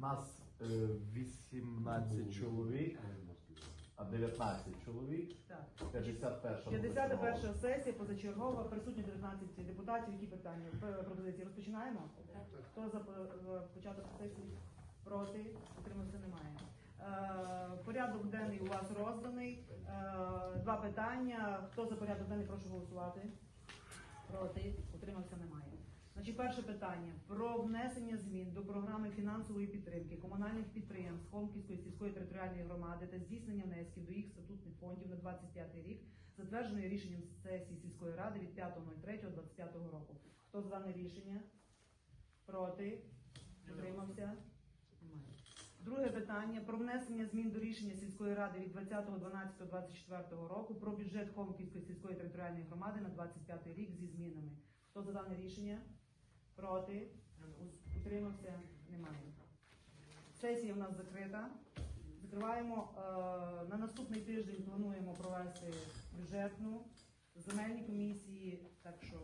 Нас е, 18 чоловік, а 19 чоловік. Так. 51 51 сесія позачергова, присутні 19 депутатів. Які питання? Пропозиції розпочинаємо? Хто за початок сесії? Проти? Утримався немає. Е, порядок денний у вас розданий. Е, два питання. Хто за порядок денний, прошу голосувати. Проти? Утримався немає. Значить, перше питання про внесення змін до програми фінансової підтримки комунальних підприємств Холмківської сільської територіальної громади та здійснення внесків до їх статутних фондів на 25 рік, затвердженої рішенням сесії сільської ради від 5.03.25 року. Хто за дане рішення? Проти? Утримався? Немає. Друге питання про внесення змін до рішення сільської ради від 20.12.24 року про бюджет Холмківської сільської територіальної громади на 25 рік зі змінами. Хто за дане рішення? Проти? Утримався? Немає. Сесія в нас закрита. Закриваємо. е, На наступний тиждень плануємо провести бюджетну земельні комісії, так що